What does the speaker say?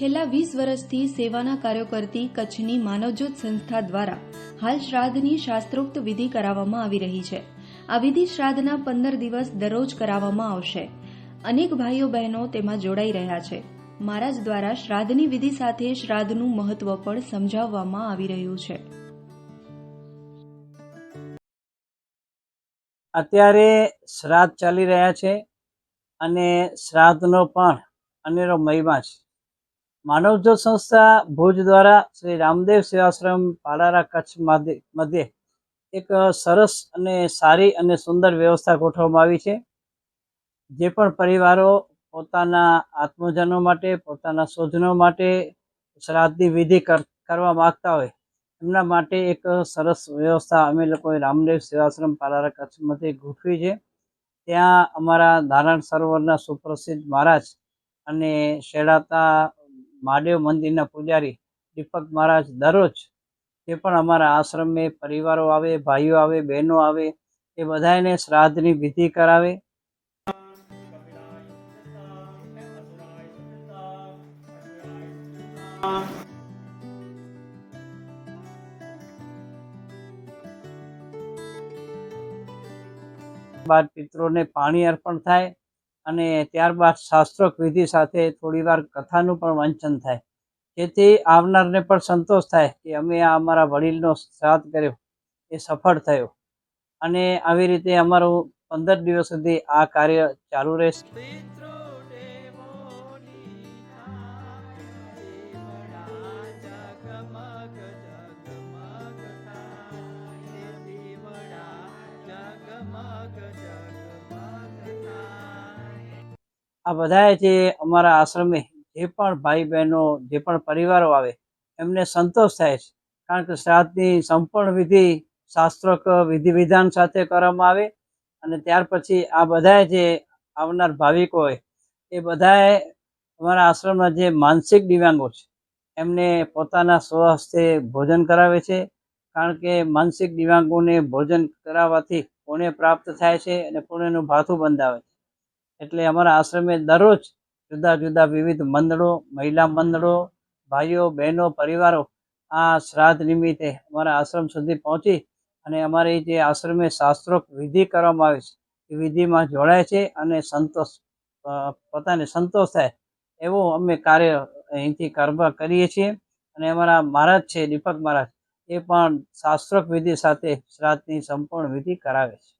છેલ્લા વીસ વર્ષથી સેવાના કાર્યો કરતી કચ્છની માનવજ્યોત સંસ્થા દ્વારા હાલ શ્રાદ્ધની શાસ્ત્રોક્ત વિધિ કરાવવામાં આવી રહી છે. આ વિધિ શ્રાદ્ધના પંદર દિવસ દરરોજ કરાવવામાં આવશે. અનેક ભાઈઓ બહેનો તેમાં જોડાઈ રહ્યા છે. મહારાજ દ્વારા શ્રાદ્ધની વિધિ સાથે શ્રાદ્ધનું મહત્વ પણ સમજાવવામાં આવી રહ્યું છે. અત્યારે શ્રાદ્ધ ચાલી રહ્યા છે અને શ્રાદ્ધનો પણ અનેરો મહિમા છે. માનવજ્યોત સંસ્થા ભુજ દ્વારા શ્રી રામદેવ સેવાશ્રમ પાલારા કચ્છ મધ્ય એક સરસ અને સારી અને સુંદર વ્યવસ્થા ગોઠવવામાં આવી છે. જે પણ પરિવારો પોતાના આત્મજનો માટે, પોતાના સ્વજનો માટે શ્રાદ્ધની વિધિ કર- કરવા માગતા હોય, એમના માટે એક સરસ વ્યવસ્થા અમે લોકોએ રામદેવ સેવાશ્રમ પાલારા કચ્છ મધ્યે ગોઠવી છે. ત્યાં અમારા નારાયણ સરોવરના સુપ્રસિદ્ધ મહારાજ અને શેડાતા મહાદેવ મંદિરના પૂજારી દીપક મહારાજ દરરોજ જે પણ અમારા આશ્રમે પરિવારો આવે, ભાઈઓ આવે, બહેનો આવે, એ બધાને શ્રાદ્ધની વિધિ કરાવે. બાદ પિત્રોને પાણી અર્પણ થાય. અને ત્યારબાદ શાસ્ત્રોક વિધિ સાથે થોડીવાર કથાનું પણ વાંચન થાય. જેથી આવનારને પણ સંતોષ થાય કે અમે આ અમારા વડીલનો શ્રાદ્ધ કર્યો, એ સફળ થયો. અને આવી રીતે અમારું પંદર દિવસ સુધી આ કાર્ય ચાલુ રહેશે. આ બધાએ જે અમારા આશ્રમે જે પણ ભાઈ બહેનો જે પણ પરિવારો આવે, એમને સંતોષ થાય છે. કારણ કે શ્રાદ્ધની સંપૂર્ણ વિધિ શાસ્ત્રોક વિધિ વિધાન સાથે કરવામાં આવે અને ત્યાર પછી આ બધાએ જે આવનાર ભાવિકો હોય, એ બધાએ અમારા આશ્રમના જે માનસિક દિવ્યાંગો છે, એમને પોતાના સ્વહસ્તે ભોજન કરાવે છે. કારણ કે માનસિક દિવ્યાંગોને ભોજન કરાવવાથી પુણ્ય પ્રાપ્ત થાય છે અને પુણ્યનું ભાથું બંધાવે છે. એટલે અમારા આશ્રમે દરરોજ જુદા જુદા વિવિધ મંડળો, મહિલા મંડળો, ભાઈઓ, બહેનો, પરિવારો આ શ્રાદ્ધ નિમિત્તે અમારા આશ્રમ સુધી પહોંચી અને અમારી જે આશ્રમે શાસ્ત્રોક વિધિ કરવામાં આવે છે, એ વિધિમાં જોડાય છે અને સંતોષ પોતાને સંતોષ થાય એવો અમે કાર્ય અહીંથી કારભાર કરીએ છીએ. અને અમારા મહારાજ છે, દીપક મહારાજ, એ પણ શાસ્ત્રોક વિધિ સાથે શ્રાદ્ધની સંપૂર્ણ વિધિ કરાવે છે.